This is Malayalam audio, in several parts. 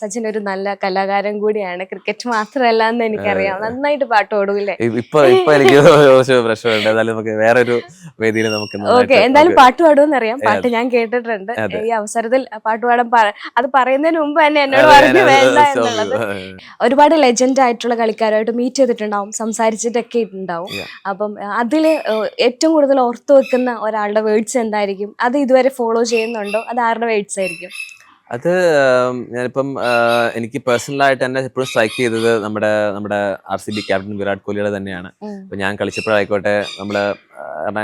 സച്ചിൻ ഒരു നല്ല കലാകാരൻ കൂടിയാണ്. ക്രിക്കറ്റ് മാത്രമല്ല എന്ന് എനിക്കറിയാം നന്നായിട്ട് പാട്ട് ഇപ്പൊ ഇപ്പൊ എനിക്ക് കുറച്ച് പ്രശ്നമുണ്ട്. എന്നാലും നമുക്ക് വേറൊരു വേദിയിൽ നമുക്ക് ഓക്കെ എന്തായാലും പാട്ട് പാടുമെന്ന് അറിയാം. പാട്ട് ഞാൻ കേട്ടിട്ടുണ്ട്. ഈ അവസരത്തിൽ പാട്ട് പാടാൻ അത് പറയുന്നതിന് മുമ്പ് തന്നെ എന്നോട് പറഞ്ഞു വേണ്ട എന്നുള്ളത്. ഒരുപാട് ലെജൻഡ് ആയിട്ടുള്ള കളിക്കാരുമായിട്ട് മീറ്റ് ചെയ്തിട്ടുണ്ടാവും സംസാരിച്ചിട്ടൊക്കെ ഉണ്ടാവും അപ്പം അതിൽ ഏറ്റവും കൂടുതൽ ഓർത്തു വെക്കുന്ന ഒരാളുടെ വേർഡ്സ് എന്തായിരിക്കും? അത് ഇതുവരെ ഫോളോ ചെയ്യുന്നുണ്ടോ? അത് ആരുടെ വേർഡ്സ് ആയിരിക്കും? അത് ഞാനിപ്പം എനിക്ക് പേഴ്സണൽ ആയിട്ട് എന്നെ എപ്പോഴും സ്ട്രൈക്ക് ചെയ്തത് നമ്മുടെ നമ്മുടെ R C B captain Virat കോഹ്ലിയുടെ തന്നെയാണ്. അപ്പൊ ഞാൻ കളിച്ചപ്പോഴായിക്കോട്ടെ നമ്മൾ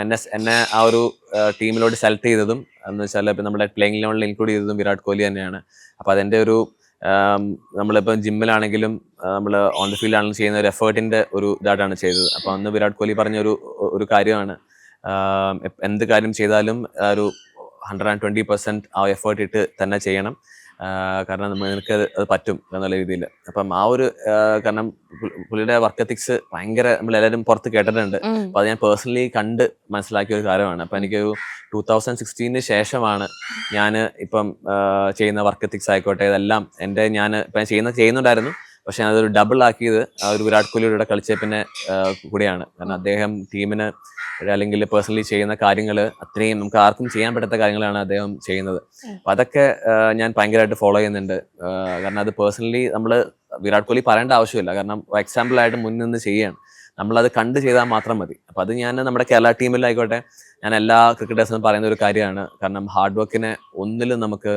എന്നെ എന്നെ ആ ഒരു ടീമിലോട്ട് സെലക്ട് ചെയ്തതും എന്ന് വെച്ചാൽ ഇപ്പൊ നമ്മുടെ പ്ലേയിങ് ലെവലിൽ ഇൻക്ലൂഡ് ചെയ്തതും വിരാട് കോഹ്ലി തന്നെയാണ്. അപ്പൊ അതിന്റെ ഒരു നമ്മളിപ്പം ജിമ്മിലാണെങ്കിലും നമ്മൾ ഓൺ ദി ഫീൽഡ് ആണെങ്കിലും ചെയ്യുന്ന ഒരു എഫേർട്ടിന്റെ ഒരു ഇതായിട്ടാണ് ചെയ്തത്. അപ്പൊ അന്ന് വിരാട് കോഹ്ലി പറഞ്ഞ ഒരു ഒരു കാര്യമാണ്. എന്ത് കാര്യം ചെയ്താലും ഒരു ഹൺഡ്രഡ് ആൻഡ് ട്വന്റി പെർസെന്റ് ആ എഫേർട്ട് ഇട്ട് തന്നെ ചെയ്യണം. കാരണം നിനക്ക് അത് പറ്റും എന്നുള്ള രീതിയിൽ. അപ്പം ആ ഒരു കാരണം പുള്ളിയുടെ വർക്ക് എത്തിക്സ് ഭയങ്കര നമ്മളെല്ലാവരും പുറത്ത് കേട്ടിട്ടുണ്ട്. അപ്പൊ അത് ഞാൻ പേഴ്സണലി കണ്ട് മനസ്സിലാക്കിയ ഒരു കാര്യമാണ്. അപ്പൊ എനിക്കൊരു ടൂ തൗസൻഡ് സിക്സ്റ്റീന് ശേഷമാണ് ഞാൻ ഇപ്പം ചെയ്യുന്ന വർക്ക് എത്തിക്സ് ആയിക്കോട്ടെ ഇതെല്ലാം എന്റെ ഞാൻ ഇപ്പം ചെയ്യുന്ന ചെയ്യുന്നുണ്ടായിരുന്നു. പക്ഷെ അതൊരു ഡബിൾ ആക്കിയത്. ആ ഒരു വിരാട് കോഹ്ലിയുടെ കളിച്ച പിന്നെ കൂടിയാണ്. കാരണം അദ്ദേഹം ടീമിന് അല്ലെങ്കിൽ പേഴ്സണലി ചെയ്യുന്ന കാര്യങ്ങൾ അത്രയും നമുക്ക് ആർക്കും ചെയ്യാൻ പറ്റാത്ത കാര്യങ്ങളാണ് അദ്ദേഹം ചെയ്യുന്നത്. അപ്പൊ അതൊക്കെ ഞാൻ ഭയങ്കരമായിട്ട് ഫോളോ ചെയ്യുന്നുണ്ട്. കാരണം അത് പേഴ്സണലി നമ്മൾ വിരാട് കോഹ്ലി പറയേണ്ട ആവശ്യമില്ല. കാരണം എക്സാമ്പിൾ ആയിട്ട് മുന്നിൽ നിന്ന് ചെയ്യാണ് നമ്മളത് കണ്ട് ചെയ്താൽ മാത്രം മതി. അപ്പം അത് ഞാൻ നമ്മുടെ കേരള ടീമിലായിക്കോട്ടെ ഞാൻ എല്ലാ ക്രിക്കറ്റേഴ്സിനും പറയുന്ന ഒരു കാര്യമാണ്. കാരണം ഹാർഡ് വർക്കിനെ ഒന്നിലും നമുക്ക്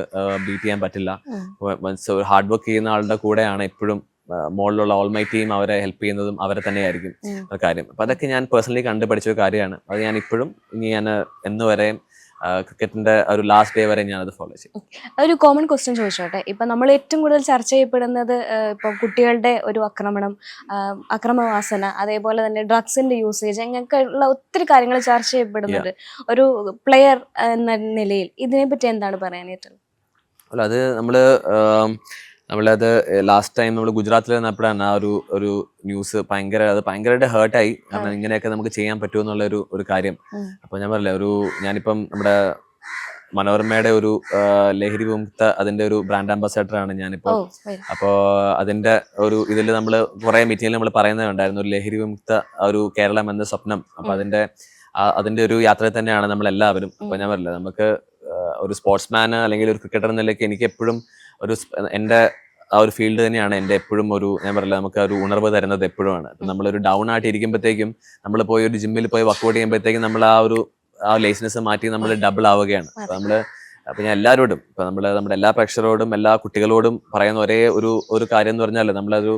ബീറ്റ് ചെയ്യാൻ പറ്റില്ല. ഹാർഡ് വർക്ക് ചെയ്യുന്ന ആളുടെ കൂടെയാണ് എപ്പോഴും മുകളിലുള്ള ഓൾ മൈ ടീം അവരെ ഹെൽപ്പ് ചെയ്യുന്നതും അവരെ തന്നെയായിരിക്കും. കാര്യം. അപ്പം അതൊക്കെ ഞാൻ പേഴ്സണലി കണ്ടു പഠിച്ച ഒരു കാര്യമാണ്. അത് ഞാൻ ഇപ്പോഴും ഇനി ഞാൻ എന്ന് വരെയും ക്രിക്കറ്റിന്റെ ഒരു ലാസ്റ്റ് ഡേ വരെ ഞാൻ അത് ഫോളോ ചെയ്യും ഒരു കോമൺ ക്വസ്റ്റ്യൻ ചോദിച്ചോട്ടെ. ഇപ്പൊ നമ്മൾ ഏറ്റവും കൂടുതൽ ചർച്ച ചെയ്യപ്പെടുന്നത് ഇപ്പൊ കുട്ടികളുടെ ഒരു ആക്രമണം അക്രമവാസന അതേപോലെ തന്നെ ഡ്രഗ്സിന്റെ യൂസേജ് അങ്ങനെയൊക്കെയുള്ള ഒത്തിരി കാര്യങ്ങൾ ചർച്ച ചെയ്യപ്പെടുന്നുണ്ട്. ഒരു പ്ലെയർ എന്ന നിലയിൽ ഇതിനെപ്പറ്റി എന്താണ് പറയാനായിട്ടുള്ളത്? അല്ല അത് നമ്മൾ ആം, നമ്മളത് ലാസ്റ്റ് ടൈം നമ്മൾ ഗുജറാത്തിൽ നിന്നപ്പോഴാണ് ആ ഒരു ഒരു ന്യൂസ് ഭയങ്കര അത് ഭയങ്കരമായിട്ട് ഹേർട്ടായി കാരണം ഇങ്ങനെയൊക്കെ നമുക്ക് ചെയ്യാൻ പറ്റുമോ എന്നുള്ള ഒരു ഒരു കാര്യം. അപ്പൊ ഞാൻ പറയില്ല ഒരു ഞാനിപ്പം നമ്മുടെ മനോരമയുടെ ഒരു ലഹരി വിമുക്ത അതിന്റെ ഒരു ബ്രാൻഡ് അംബാസഡർ ആണ് ഞാനിപ്പോ അപ്പോ അതിന്റെ ഒരു ഇതിൽ നമ്മൾ കുറെ മീറ്റിംഗിൽ നമ്മൾ പറയുന്നുണ്ടായിരുന്നു ഒരു ലഹരി വിമുക്ത ഒരു കേരളം എന്ന സ്വപ്നം. അപ്പൊ അതിന്റെ അതിന്റെ ഒരു യാത്രയിൽ തന്നെയാണ് നമ്മൾ എല്ലാവരും അപ്പൊ ഞാൻ പറയില്ല നമുക്ക് ഒരു സ്പോർട്സ്മാൻ അല്ലെങ്കിൽ ഒരു ക്രിക്കറ്റർ എന്ന നിലയ്ക്ക് എനിക്ക് എപ്പോഴും ഒരു എന്റെ എന്റെ ആ ഒരു ഫീൽഡ് തന്നെയാണ് എന്റെ എപ്പോഴും ഒരു ഞാൻ പറയില്ല നമുക്ക് ആ ഒരു ഉണർവ് തരുന്നത് എപ്പോഴുമാണ്. നമ്മളൊരു ഡൗൺ ആയിട്ട് ഇരിക്കുമ്പോഴത്തേക്കും നമ്മൾ പോയി ഒരു ജിമ്മിൽ പോയി വർക്കൗട്ട് ചെയ്യുമ്പോഴത്തേക്കും നമ്മൾ ആ ഒരു ആ ലേസിനെസ് മാറ്റി നമ്മൾ ഡബിൾ ആവുകയാണ്. അപ്പം നമ്മൾ അപ്പൊ ഞാൻ എല്ലാവരോടും ഇപ്പൊ നമ്മൾ നമ്മുടെ എല്ലാ പ്രേക്ഷകരോടും എല്ലാ കുട്ടികളോടും പറയുന്ന ഒരേ ഒരു ഒരു കാര്യം എന്ന് പറഞ്ഞാൽ നമ്മളൊരു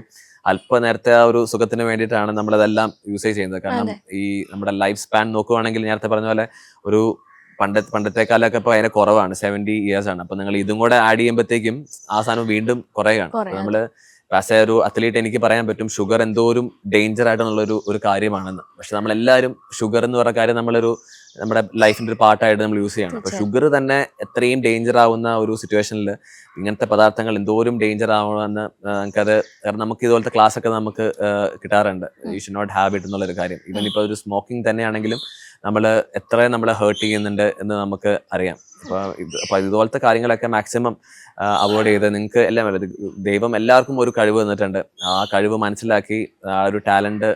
അല്പ നേരത്തെ ആ ഒരു സുഖത്തിന് വേണ്ടിയിട്ടാണ് നമ്മളതെല്ലാം യൂസേജ് ചെയ്യുന്നത്. കാരണം ഈ നമ്മുടെ ലൈഫ് സ്പാൻ നോക്കുവാണെങ്കിൽ നേരത്തെ പറഞ്ഞ പോലെ ഒരു പണ്ട പണ്ടത്തെക്കാലൊക്കെ ഇപ്പൊ അതിനെ കുറവാണ്. സെവന്റി ഇയേഴ്സ് ആണ്. അപ്പൊ നിങ്ങൾ ഇതും കൂടെ ആഡ് ചെയ്യുമ്പോഴത്തേക്കും ആ സാധനം വീണ്ടും കുറയുകയാണ് കുറയും, അപ്പൊ നമ്മൾ ആസ് എ ഒരു അത്ലീറ്റ് എനിക്ക് പറയാൻ പറ്റും ഷുഗർ എന്തോരും ഡേഞ്ചർ ആയിട്ടുള്ള ഒരു ഒരു കാര്യമാണെന്ന്. പക്ഷെ നമ്മളെല്ലാവരും ഷുഗർ എന്ന് പറഞ്ഞ കാര്യം നമ്മളൊരു നമ്മുടെ ലൈഫിന്റെ ഒരു പാർട്ടായിട്ട് നമ്മൾ യൂസ് ചെയ്യണം. അപ്പൊ ഷുഗർ തന്നെ എത്രയും ഡേഞ്ചർ ആവുന്ന ഒരു സിറ്റുവേഷനിൽ ഇങ്ങനത്തെ പദാർത്ഥങ്ങൾ എന്തോരും ഡേഞ്ചർ ആവണമെന്ന് നമുക്കത് കാരണം നമുക്ക് ഇതുപോലത്തെ ക്ലാസ് ഒക്കെ നമുക്ക് കിട്ടാറുണ്ട്. യു ഷുഡ് നോട്ട് ഹാബിറ്റ് എന്നുള്ള എന്നുള്ളൊരു കാര്യം. ഇവൻ ഇപ്പൊ ഒരു സ്മോക്കിംഗ് തന്നെയാണെങ്കിലും നമ്മൾ എത്ര നമ്മളെ ഹേർട്ട് ചെയ്യുന്നുണ്ട് എന്ന് നമുക്ക് അറിയാം. അപ്പോൾ ഇത് അപ്പോൾ ഇതുപോലത്തെ കാര്യങ്ങളൊക്കെ മാക്സിമം അവോയ്ഡ് ചെയ്ത് നിങ്ങൾക്ക് എല്ലാം വരും. ദൈവം എല്ലാവർക്കും ഒരു കഴിവ് തന്നിട്ടുണ്ട്. ആ കഴിവ് മനസ്സിലാക്കി ആ ഒരു ടാലന്റ്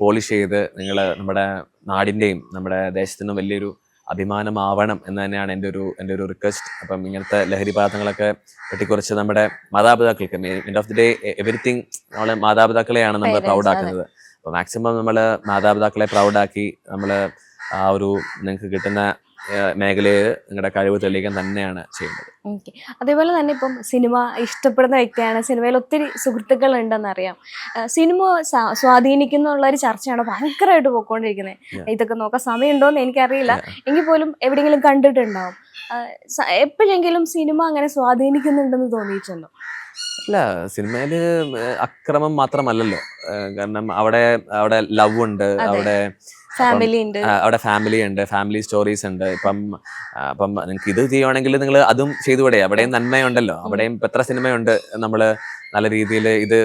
പോളിഷ് ചെയ്ത് നിങ്ങൾ നമ്മുടെ നാടിന്റെയും നമ്മുടെ ദേശത്തിനും വലിയൊരു അഭിമാനമാവണം എന്ന് തന്നെയാണ് എന്റെ ഒരു എന്റെ ഒരു റിക്വസ്റ്റ് അപ്പം ഇങ്ങനത്തെ ലഹരി പദാർത്ഥങ്ങളൊക്കെ വെട്ടിക്കുറച്ച് നമ്മുടെ മാതാപിതാക്കൾക്ക് end of the day everything നമ്മളെ മാതാപിതാക്കളെയാണ് നമ്മൾ Parents, പ്രൗഡ് അതെ. ആക്കുന്നത് അപ്പൊ മാക്സിമം നമ്മൾ മാതാപിതാക്കളെ പ്രൗഡാക്കി നമ്മൾ ആ ഒരു നിങ്ങൾക്ക് കിട്ടുന്ന മേഖലയിൽ നിങ്ങളുടെ കഴിവ് തെളിയിക്കാൻ തന്നെയാണ് ചെയ്യുന്നത്. ഓക്കെ. അതേപോലെ തന്നെ ഇപ്പം സിനിമ ഇഷ്ടപ്പെടുന്ന വ്യക്തിയാണ്. സിനിമയിൽ ഒത്തിരി സുഹൃത്തുക്കൾ ഉണ്ടെന്ന് അറിയാം സിനിമ സ്വാധീനിക്കുന്ന സ്വാധീനിക്കുന്നുള്ള ഒരു ചർച്ചയാണ് ഭയങ്കരമായിട്ട് പോയിക്കൊണ്ടിരിക്കുന്നത് ഇതൊക്കെ നോക്കാൻ സമയമുണ്ടോന്ന് എനിക്കറിയില്ല. എങ്കിൽ പോലും എവിടെയെങ്കിലും കണ്ടിട്ടുണ്ടാവും. എപ്പോഴെങ്കിലും സിനിമ അങ്ങനെ സ്വാധീനിക്കുന്നുണ്ടെന്ന് തോന്നിയിട്ടുണ്ടോ? അല്ല സിനിമയിൽ അക്രമം മാത്രമല്ലല്ലോ. കാരണം അവിടെ അവിടെ ലവ് ഉണ്ട് അവിടെ ഫാമിലി ഉണ്ട്. അവിടെ ഫാമിലി ഉണ്ട് ഫാമിലി സ്റ്റോറീസ് ഉണ്ട്. ഇപ്പം അപ്പം നിങ്ങൾക്ക് ഇത് ചെയ്യുവാണെങ്കിൽ നിങ്ങൾ അതും ചെയ്തുകൂടെ? അവിടെയും നന്മയുണ്ടല്ലോ. അവിടെയും ഇപ്പൊ എത്ര സിനിമയുണ്ട് നമ്മൾ നല്ല രീതിയിൽ ഇത്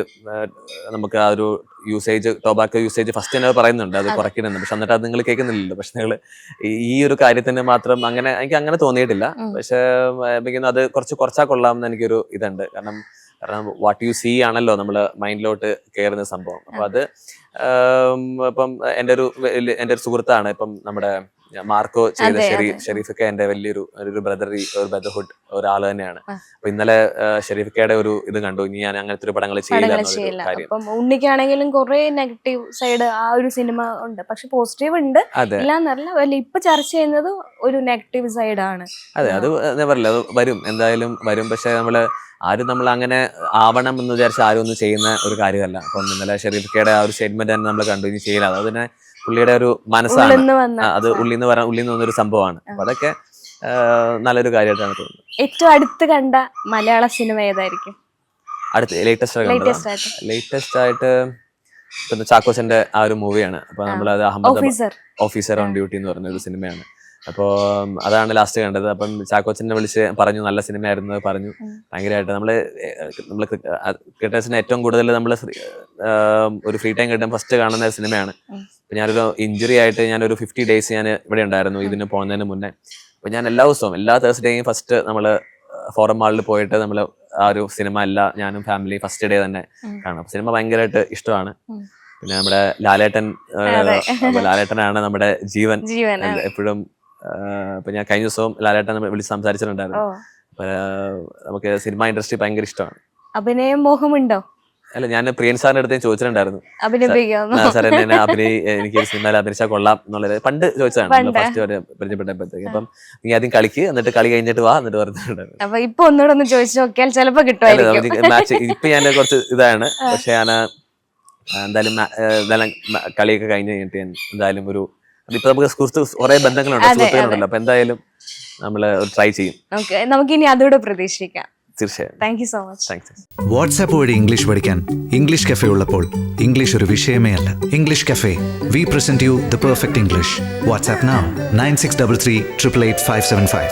നമുക്ക് ആ ഒരു യൂസേജ് ടൊബാക്കോ യൂസേജ് ഫസ്റ്റ് തന്നെ പറയുന്നുണ്ട്. അത്. കുറയ്ക്കുന്നുണ്ട്. പക്ഷെ എന്നിട്ട് അത് നിങ്ങൾ കേൾക്കുന്നില്ലല്ലോ. പക്ഷെ നിങ്ങൾ ഈ ഒരു കാര്യത്തിന് മാത്രം അങ്ങനെ എനിക്ക് അങ്ങനെ തോന്നിയിട്ടില്ല. പക്ഷെ എനിക്ക് അത് കുറച്ച് കുറച്ചാൽ കൊള്ളാമെന്ന് എനിക്കൊരു ഇതുണ്ട്. കാരണം കാരണം വാട്ട് യു സീ ആണല്ലോ നമ്മൾ മൈൻഡിലോട്ട് കയറുന്ന സംഭവം. അപ്പൊ അത് ഇപ്പം എന്റെ ഒരു എന്റെ ഒരു സുഹൃത്താണ് ഇപ്പം നമ്മുടെ മാർക്കോ ചെയ്ത ഷെരീഫ്. ഷെരീഫൊക്കെ എന്റെ വലിയൊരു ഒരു ബ്രദറി ഒരു ബ്രദർഹുഡ് ഒരാൾ തന്നെയാണ്. അപ്പൊ ഇന്നലെ ഷെരീഫക്കയുടെ ഒരു ഇത് കണ്ടു. ഇനി ഞാൻ അങ്ങനത്തെ ഒരു പടങ്ങൾ ചെയ്യില്ല ഉണ്ണിക്കാണെങ്കിലും കുറെ നെഗറ്റീവ് സൈഡ് ആ ഒരു സിനിമ ഉണ്ട്. പക്ഷെ പോസിറ്റീവ് ഉണ്ട്. ഇല്ല ഇല്ലാന്നല്ല ഇപ്പൊ ചർച്ച ചെയ്യുന്നത് ഒരു നെഗറ്റീവ് സൈഡ് ആണ്. അതെ അത് ഞാൻ പറഞ്ഞില്ല അത് വരും എന്തായാലും വരും. പക്ഷെ നമ്മൾ ആരും നമ്മൾ അങ്ങനെ ആവണം എന്ന് വിചാരിച്ച് ആരും ഒന്നും ചെയ്യുന്ന ഒരു കാര്യമല്ല. അപ്പം ഇന്നലെ ഷെരീഫ്ക്കയുടെ ആ ഒരു സ്റ്റേറ്റ്മെന്റ് തന്നെ നമ്മൾ കണ്ടു ഇനി ചെയ്യില്ല. അത് തന്നെ പുള്ളിയുടെ ഒരു മനസ്സാണ്. ഉള്ളിന്ന് അത് ഉള്ളിൽ നിന്ന് വരാൻ ഉള്ളിൽ നിന്ന് വന്നൊരു സംഭവമാണ്. അപ്പൊ അതൊക്കെ നല്ലൊരു കാര്യമായിട്ടാണ് തോന്നുന്നത്. ഏറ്റവും അടുത്ത് കണ്ട മലയാള സിനിമ ഏതായിരിക്കും? അടുത്ത് ലേറ്റസ്റ്റ് ലേറ്റസ്റ്റ് ആയിട്ട്. ചാക്കോസിന്റെ പിന്നെ ചാക്കോച്ചന്റെ ആ ഒരു മൂവിയാണ് അപ്പൊ നമ്മളത് Ahmed officer officer on duty എന്ന് പറഞ്ഞ ഒരു സിനിമയാണ്. അപ്പോൾ അതാണ് ലാസ്റ്റ് കണ്ടത്. അപ്പം ചാക്കോച്ചനെ വിളിച്ച് പറഞ്ഞു നല്ല സിനിമയായിരുന്നു പറഞ്ഞു. ഭയങ്കരമായിട്ട് നമ്മൾ നമ്മൾ ക്രിക്കറ്റേഴ്സിന് ഏറ്റവും കൂടുതൽ നമ്മൾ ഒരു ഫ്രീ ടൈം കിട്ടാൻ ഫസ്റ്റ് കാണുന്ന സിനിമയാണ്. ഉം. അപ്പൊ ഞാനൊരു ഇഞ്ചുറി ആയിട്ട് ഒരു ഫിഫ്റ്റി ഡേയ്സ് ഞാൻ ഇവിടെ ഉണ്ടായിരുന്നു ഇതിന് പോകുന്നതിന് മുന്നേ. അപ്പൊ ഞാൻ എല്ലാ ദിവസവും എല്ലാ തേഴ്സ്ഡേയും ഫസ്റ്റ് നമ്മൾ ഫോറം മാളിൽ പോയിട്ട് നമ്മൾ ആ ഒരു സിനിമ അല്ല ഞാനും ഫാമിലി ഫസ്റ്റ് ഡേ തന്നെ. കാണും. സിനിമ ഭയങ്കരമായിട്ട് ഇഷ്ടമാണ്. പിന്നെ നമ്മുടെ ലാലേട്ടൻ. അപ്പൊ ലാലേട്ടനാണ് നമ്മുടെ ജീവൻ. എപ്പോഴും ഇപ്പൊ ഞാൻ കഴിഞ്ഞ ദിവസവും ലാലേട്ടൻ വിളിച്ച് സംസാരിച്ചിട്ടുണ്ടായിരുന്നു. അപ്പൊ, നമുക്ക് സിനിമ ഇൻഡസ്ട്രി ഭയങ്കര ഇഷ്ടമാണ്. അഭിനയം മോഹമുണ്ടോ? അല്ല ഞാൻ പ്രിയൻ സാറിന്റെ അടുത്ത് ചോദിച്ചിട്ടുണ്ടായിരുന്നു. സാർ എന്നെ അഭിനയി എനിക്ക് സിനിമയിൽ അഭിനയിച്ചാൽ കൊള്ളാം എന്നുള്ളത് പണ്ട് ചോദിച്ചതാണ്. ഫസ്റ്റ് വരെ പരിചയപ്പെട്ടപ്പോഴത്തേക്ക്. അപ്പം നീ ആദ്യം കളിക്ക് എന്നിട്ട് കളി കഴിഞ്ഞിട്ട് വാ എന്നിട്ട് പറഞ്ഞിട്ടുണ്ടായിരുന്നു. അപ്പൊ ഇപ്പൊ ഒന്നുകൂടെ ഒന്ന് ചോദിച്ചു നോക്കിയാൽ ചിലപ്പോ കിട്ടും കിട്ടുമായിരിക്കും. മാച്ച് ഇപ്പൊ ഞാൻ കുറച്ച് ഇതാണ്. പക്ഷെ ഞാൻ എന്തായാലും കളിയൊക്കെ കഴിഞ്ഞ് കഴിഞ്ഞിട്ട് ഞാൻ എന്തായാലും ഒരു ഇപ്പൊ നമുക്ക് സുഹൃത്ത് കുറെ ബന്ധങ്ങളുണ്ട് സുഹൃത്തുക്കളുണ്ടല്ലോ. അപ്പൊ എന്തായാലും നമ്മൾ ട്രൈ ചെയ്യും. നമുക്ക് ഇനി അതുകൂടെ പ്രതീക്ഷിക്കാം. തീർച്ചയായും. Thank you so much thanks WhatsApp വഴി ഇംഗ്ലീഷ് പഠിക്കാൻ ഇംഗ്ലീഷ് കഫേ ഉള്ളപ്പോൾ ഇംഗ്ലീഷ് ഒരു വിഷയമേ അല്ല. English cafe. We present you the perfect English WhatsApp nine six double three triple eight five seven five